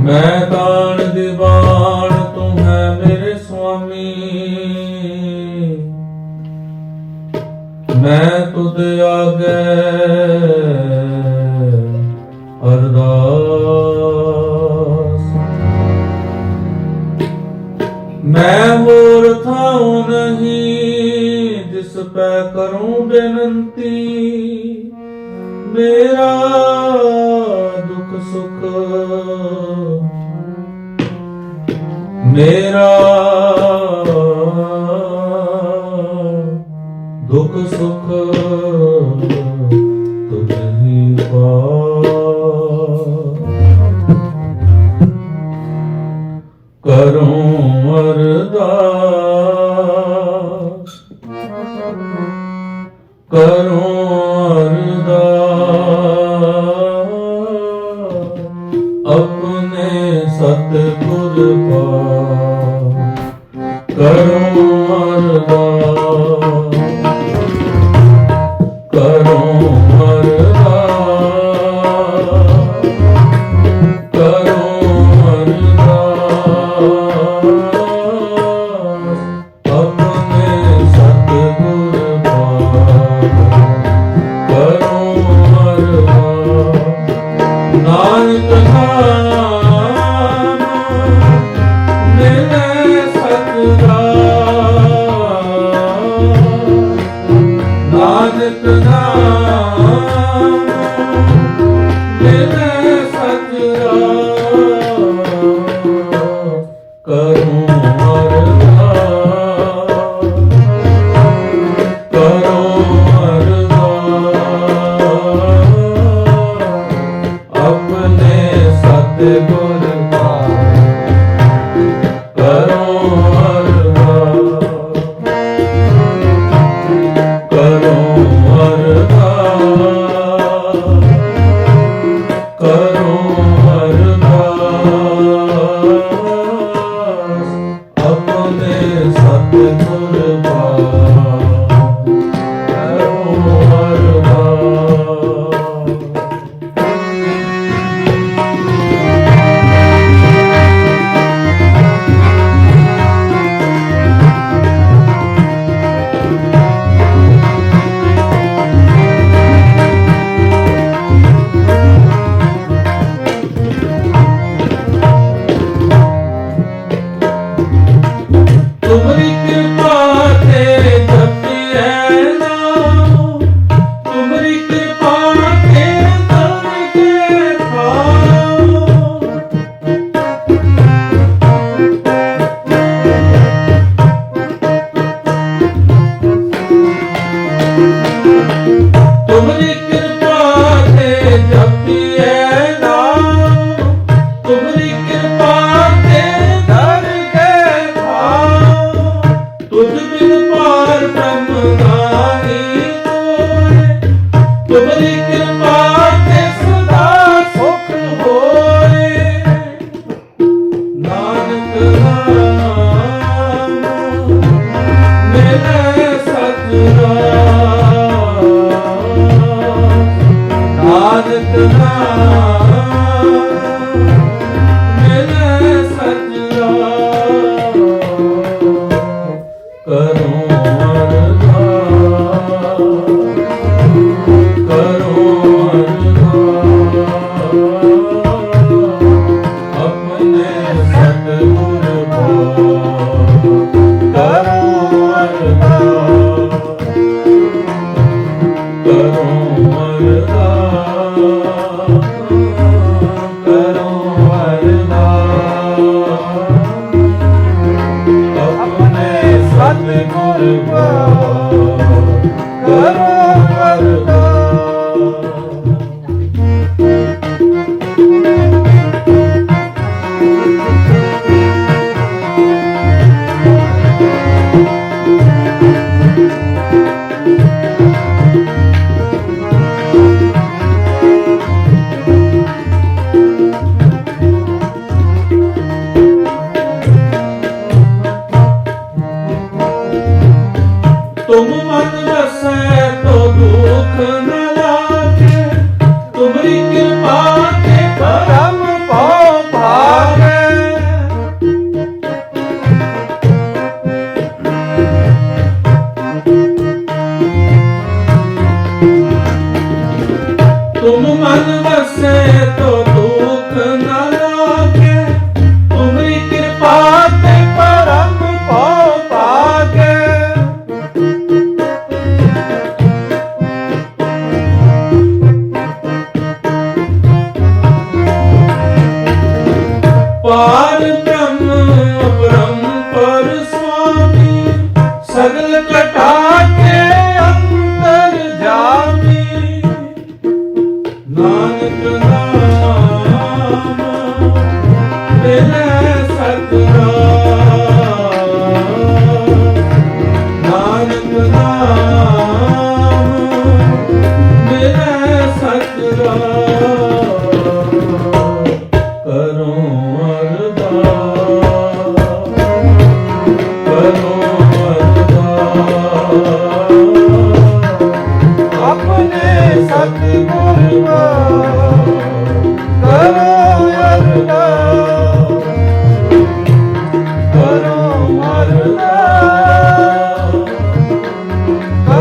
ਮੈਂ ਤਾਣ ਦੀਵਾਨ, ਤੂੰ ਹੈ ਮੇਰੇ ਸੁਆਮੀ। ਮੈਂ ਤੁਧ ਆਗੇ, ਅਰਦਾਸ। ਮੈਂ ਹੋਰ ਥਾਉ ਨਹੀਂ, ਜਿਸ ਪੈ ਕਰੂੰ ਬੇਨੰਤੀ। ਮੇਰਾ ਦੁੱਖ ਸੁਖ ਮੇਰਾ ਦੁੱਖ ਸੁੱਖ ਨਾਨਕ ਨਾਮ। Oh.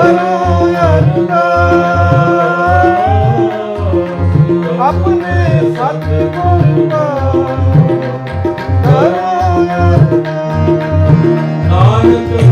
ਕਰੋ ਅਰਦਾਸ ਆਪਣੇ ਸਤਿਗੁਰ ਕਰੋ ਨਾਨਕ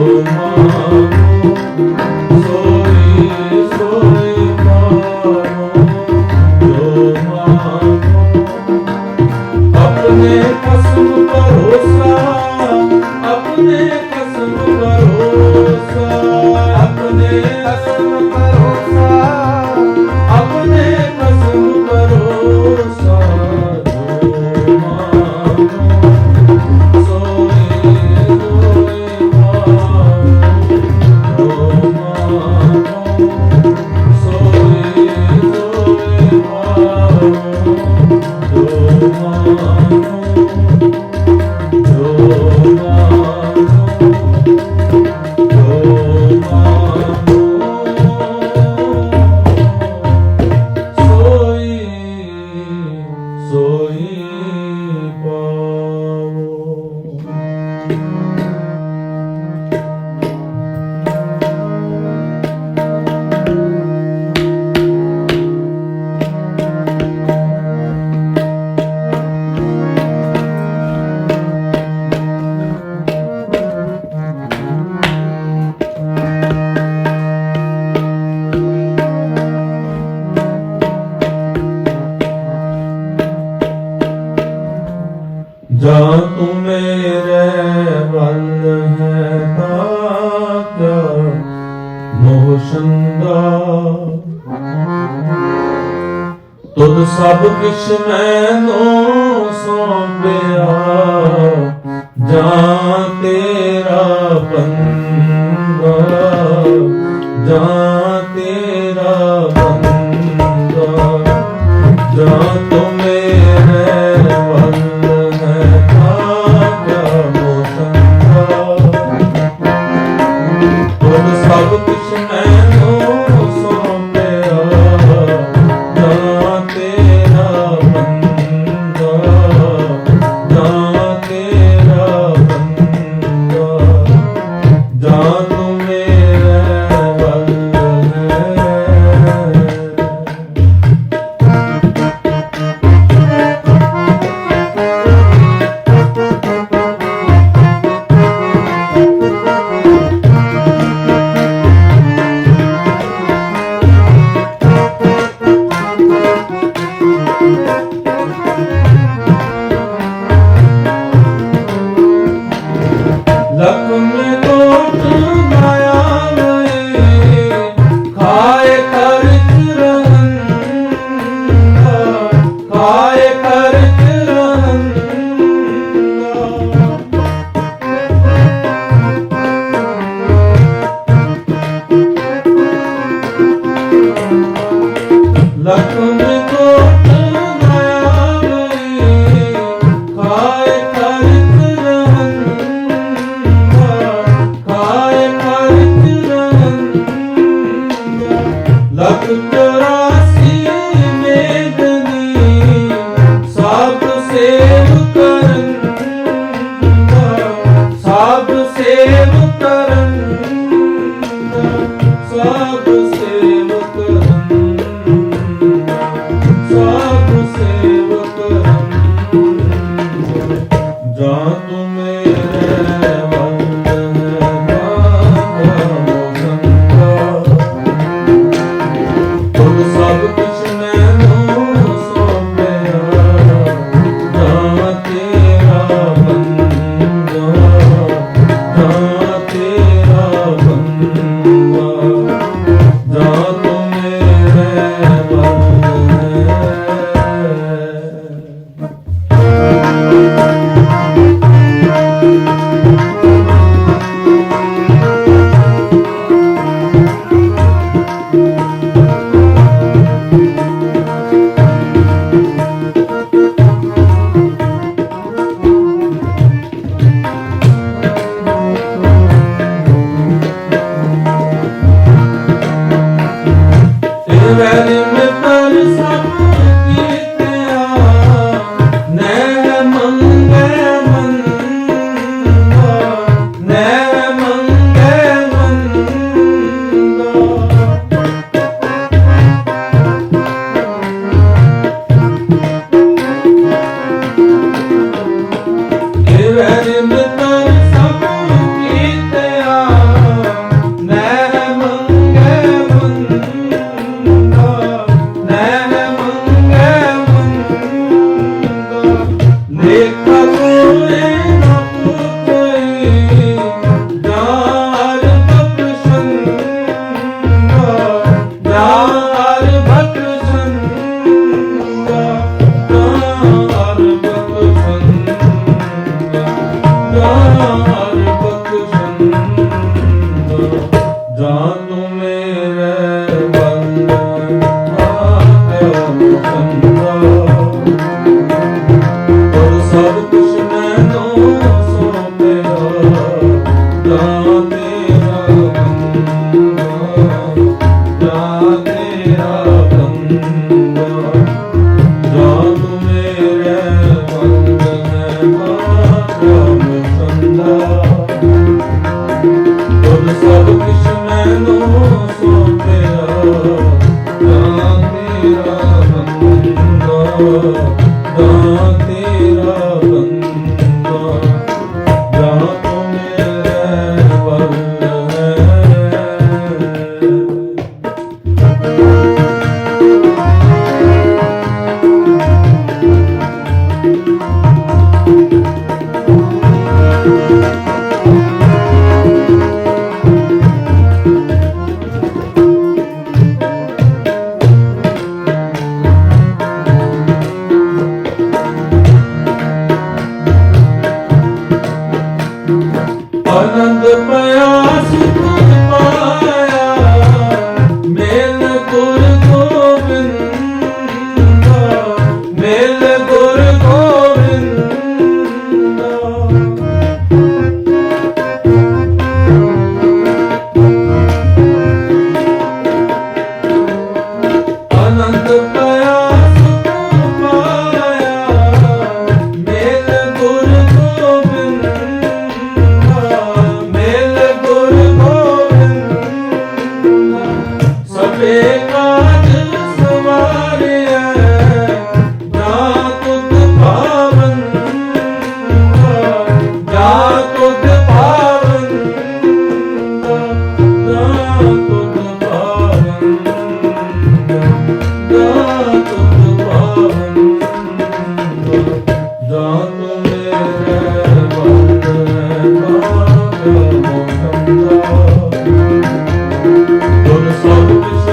Oh, my. Thank. ਜਾਂ ਤੂੰ ਮੇਰੇ ਵੱਲ ਹੈ ਤਾਂ ਕਿਆ ਮੋਹ ਸੰਦਾ ਤੁਧ ਸਭ ਕਿਛ ਮੈਨੂੰ ਸੌਂਪਿਆ ਜਾਂ ਤੇਰਾ ਬੰਦ আনন্দ ਸੰਦਾ